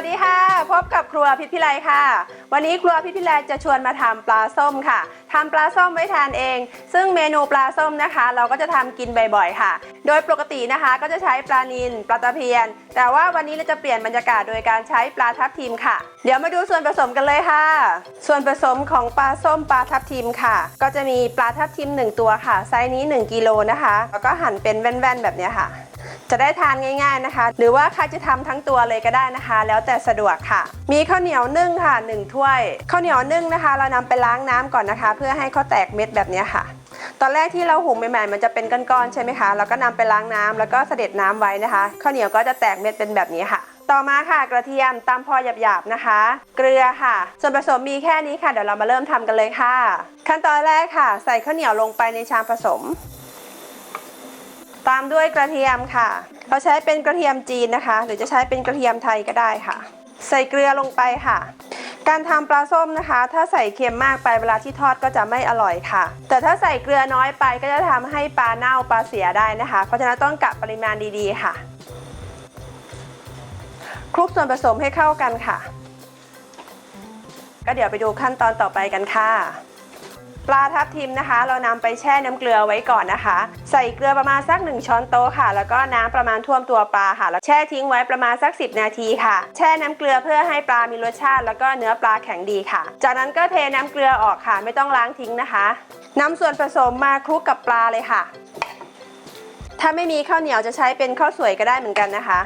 วัสดีค่ะ พบกับครัวพิพิไลค่ะ วันนี้ครัวพิพิไลจะชวนมาทำปลาส้มค่ะทำปลาส้มไว้ทานเอง ซึ่งเมนูปลาส้มนะคะ เราก็จะทำกินบ่อยๆค่ะ โดยปกตินะคะก็จะใช้ปลานิลปลาตะเพียน แต่ว่าวันนี้เราจะเปลี่ยนบรรยากาศโดยการใช้ปลาทับทิมค่ะ เดี๋ยวมาดูส่วนผสมกันเลยค่ะ ส่วนผสมของปลาส้มปลาทับทิมค่ะ ก็จะมีปลาทับทิม 1 ตัวค่ะ ไซส์นี้ 1กิโลนะคะ แล้วก็หั่นเป็นแว่นๆแบบนี้ค่ะ จะได้ทานง่าย ๆนะคะ หรือว่าใครจะทำทั้งตัวเลยก็ได้นะคะ แล้วแต่สะดวกค่ะ มีข้าวเหนียวนึ่งค่ะ 1 ถ้วยข้าวเหนียวนึ่งนะคะ เรานำไปล้างน้ำก่อนนะคะ เพื่อให้เขาแตกเม็ดแบบนี้ค่ะตอนแรกที่เราหุงใหม่ๆมันจะเป็นก้อนๆใช่ไหมคะเราก็นำไปล้างน้ำแล้วก็เสด็จน้ำไว้นะคะข้าวเหนียวก็จะแตกเม็ดเป็นแบบนี้ค่ะ ต่อมาค่ะกระเทียมตามพอหยาบๆนะคะ เกลือค่ะ ส่วนผสมมีแค่นี้ค่ะเดี๋ยวเรามาเริ่มทำกันเลยค่ะ ขั้นตอนแรกค่ะ ใส่ข้าวเหนียวลงไปในชามผสม ตามด้วยกระเทียมค่ะ เราใช้เป็นกระเทียมจีนนะคะ หรือจะใช้เป็นกระเทียมไทยก็ได้ค่ะ ใส่เกลือลงไปค่ะ การทำปลาส้มนะคะ ถ้าใส่เค็มมากไปเวลาที่ทอดก็จะไม่อร่อยค่ะ แต่ถ้าใส่เกลือน้อยไปก็จะทำให้ปลาเน่าปลาเสียได้นะคะ เพราะฉะนั้นต้องกะปริมาณดีๆค่ะ คลุกส่วนผสมให้เข้ากันค่ะ ก็เดี๋ยวไปดูขั้นตอนต่อไปกันค่ะ ปลาทับทิมนะคะ เรานำไปแช่น้ำเกลือไว้ก่อนนะคะ ใส่เกลือประมาณสัก 1 ช้อนโต๊ะค่ะ แล้วก็น้ำประมาณท่วมตัวปลาค่ะ แล้วแช่ทิ้งไว้ประมาณสัก 10 นาทีค่ะ แช่น้ำเกลือเพื่อให้ปลามีรสชาติ แล้วก็เนื้อปลาแข็งดีค่ะ จากนั้นก็เทน้ำเกลือออกค่ะ ไม่ต้องล้างทิ้งนะคะนำส่วนผสมมาคลุกกับปลาเลยค่ะ ถ้าไม่มีข้าวเหนียวจะใช้เป็นข้าวสวยก็ได้เหมือนกันนะคะ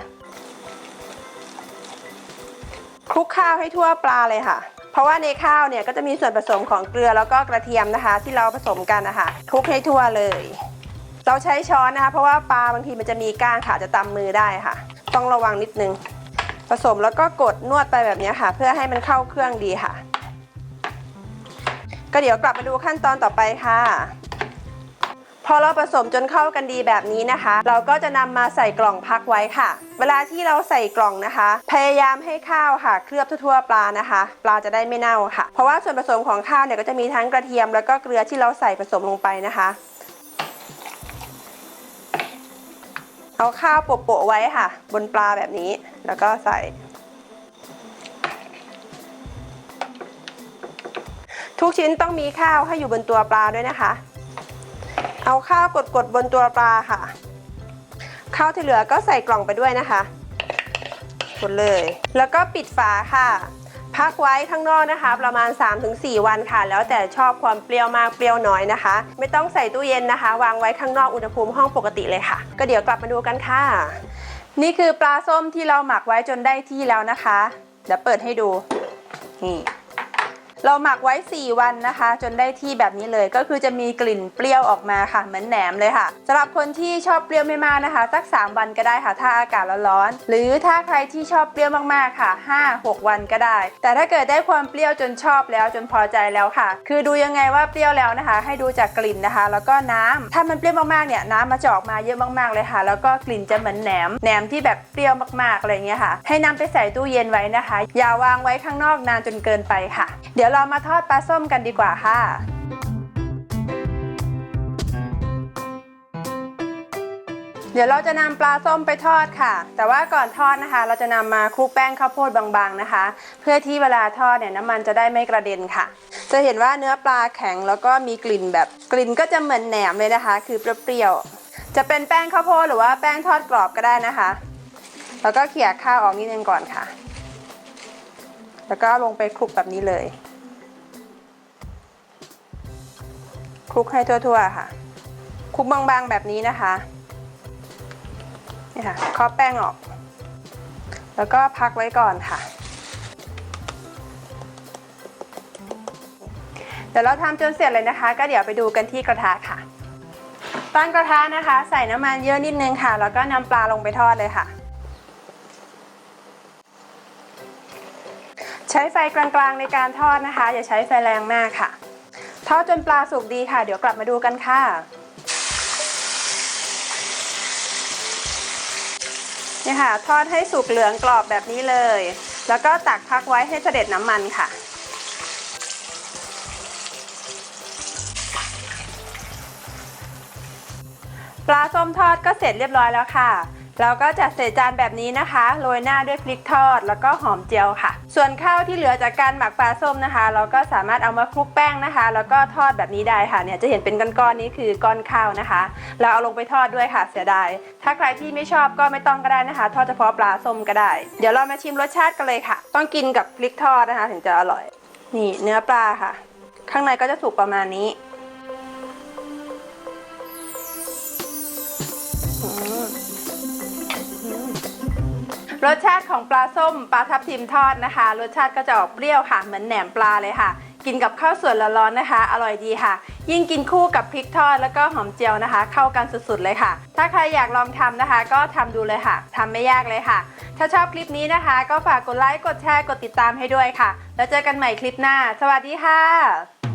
คลุกข้าวให้ทั่วปลาเลยค่ะ เพราะว่าในข้าวเนี่ยก็จะมีส่วนผสมของเกลือแล้วก็กระเทียมนะคะ ที่เราผสมกันนะคะคลุกให้ทั่วเลย เราใช้ช้อนนะคะ เพราะว่าปลาบางทีมันจะมีก้างค่ะจะตำมือได้ค่ะ ต้องระวังนิดนึง ผสมแล้วก็กดนวดไปแบบนี้ค่ะ เพื่อให้มันเข้าเครื่องดีค่ะ ก็เดี๋ยวกลับมาดูขั้นตอนต่อไปค่ะ พอเราผสมจนเข้ากันดีแบบนี้นะคะ เราก็จะนำมาใส่กล่องพักไว้ค่ะ เวลาที่เราใส่กล่องนะคะ พยายามให้ข้าวค่ะ เคลือบทั่วๆปลานะคะ ปลาจะได้ไม่เน่าค่ะ เพราะว่าส่วนผสมของข้าวเนี่ยก็จะมีทั้งกระเทียมแล้วก็เกลือที่เราใส่ผสมลงไปนะคะเอาข้าวโปะๆไว้ค่ะ บนปลาแบบนี้แล้วก็ใส่ทุกชิ้นต้องมีข้าวให้อยู่บนตัวปลาด้วยนะคะ เอาข้าวกดๆบนตัวปลาค่ะ ข้าวที่เหลือก็ใส่กล่องไปด้วยนะคะกดเลย แล้วก็ปิดฝาค่ะ พักไว้ข้างนอกนะคะ ประมาณ 3-4 วันค่ะ แล้วแต่ชอบความเปรี้ยวมากเปรี้ยวน้อยนะคะ ไม่ต้องใส่ตู้เย็นนะคะ วางไว้ข้างนอกอุณหภูมิห้องปกติเลยค่ะ ก็เดี๋ยวกลับมาดูกันค่ะ นี่คือปลาส้มที่เราหมักไว้จนได้ที่แล้วนะคะ เดี๋ยวเปิดให้ดูนี่ เราหมักไว้ 4 วันนะคะ จนได้ที่แบบนี้เลยก็คือจะมีกลิ่นเปรี้ยวออกมาค่ะ เหมือนแหนมเลยค่ะสำหรับคนที่ชอบเปรี้ยวไม่มากนะคะสัก 3 วันก็ได้ค่ะ ถ้าอากาศร้อนๆหรือถ้าใครที่ชอบเปรี้ยวมากๆค่ะ 5-6 วันก็ได้ แต่ถ้าเกิดได้ความเปรี้ยวจนชอบแล้วจนพอใจแล้วค่ะ คือดูยังไงว่าเปรี้ยวแล้วนะคะ ให้ดูจากกลิ่นนะคะ แล้วก็น้ำถ้ามันเปรี้ยวมากๆเนี่ยน้ำมาจะอกมาเยอะมากๆเลยค่ะ แล้วก็กลิ่นจะเหมือนแหนมแหนมที่แบบเปรี้ยวมากๆอะไรเงี้ยค่ะ ให้นำไปใส่ตู้เย็นไว้นะคะ อย่าวางไว้ข้างนอกนานจนเกินไปค่ะ เดี๋ยวเรามาทอดปลาส้มกันดีกว่าค่ะ เดี๋ยวเราจะนำปลาส้มไปทอดค่ะ แต่ว่าก่อนทอดนะคะ เราจะนำมาคลุกแป้งข้าวโพดบางๆนะคะ เพื่อที่เวลาทอดเนี่ยน้ำมันจะได้ไม่กระเด็นค่ะ จะเห็นว่าเนื้อปลาแข็งแล้วก็มีกลิ่นแบบกลิ่นก็จะเหมือนแหนมเลยนะคะ คือเปรี้ยวๆจะเป็นแป้งข้าวโพดหรือว่าแป้งทอดกรอบก็ได้นะคะ แล้วก็เขี่ยข้าวออกนิดนึงก่อนค่ะแล้วก็ลงไปคลุกแบบนี้เลย คลุกให้ทั่วๆค่ะคลุกบางๆแบบนี้นะคะนี่ค่ะเคาะแป้งออก แล้วก็พักไว้ก่อนค่ะ เดี๋ยวเราทำจนเสร็จเลยนะคะ ก็เดี๋ยวไปดูกันที่กระทะค่ะตั้งกระทะนะคะ ใส่น้ำมันเยอะนิดนึงค่ะ แล้วก็นำปลาลงไปทอดเลยค่ะ ใช้ไฟกลางๆในการทอดนะคะ อย่าใช้ไฟแรงมากค่ะ ทอดจนปลาสุกดีค่ะ เดี๋ยวกลับมาดูกันค่ะนี่ค่ะ ทอดให้สุกเหลืองกรอบแบบนี้เลย แล้วก็ตักพักไว้ให้เสด็จน้ำมันค่ะ ปลาส้มทอดก็เสร็จเรียบร้อยแล้วค่ะ แล้วก็จัดเศษจานแบบนี้นะคะ โรยหน้าด้วยพริกทอดแล้วก็หอมเจียวค่ะ ส่วนข้าวที่เหลือจากการหมักปลาส้มนะคะ เราก็สามารถเอามาคลุกแป้งนะคะ แล้วก็ทอดแบบนี้ได้ค่ะเนี่ยจะเห็นเป็นก้อนๆนี้คือก้อนข้าวนะคะ เราเอาลงไปทอดด้วยค่ะเสียดาย ถ้าใครที่ไม่ชอบก็ไม่ต้องก็ได้นะคะ ทอดเฉพาะปลาส้มก็ได้ เดี๋ยวเรามาชิมรสชาติกันเลยค่ะ ต้องกินกับพริกทอดนะคะ ถึงจะอร่อย นี่เนื้อปลาค่ะ ข้างในก็จะสุกประมาณนี้ รสชาติของปลาส้มปลาทับทิมทอดนะคะ รสชาติก็จะออกเปรี้ยวค่ะ เหมือนแหนมปลาเลยค่ะ กินกับข้าวสวยร้อนๆนะคะ อร่อยดีค่ะ ยิ่งกินคู่กับพริกทอดแล้วก็หอมเจียวนะคะ เข้ากันสุดๆเลยค่ะ ถ้าใครอยากลองทำนะคะ ก็ทำดูเลยค่ะทำไม่ยากเลยค่ะ ถ้าชอบคลิปนี้นะคะ ก็ฝากกดไลค์กดแชร์กดติดตามให้ด้วยค่ะ แล้วเจอกันใหม่คลิปหน้า สวัสดีค่ะ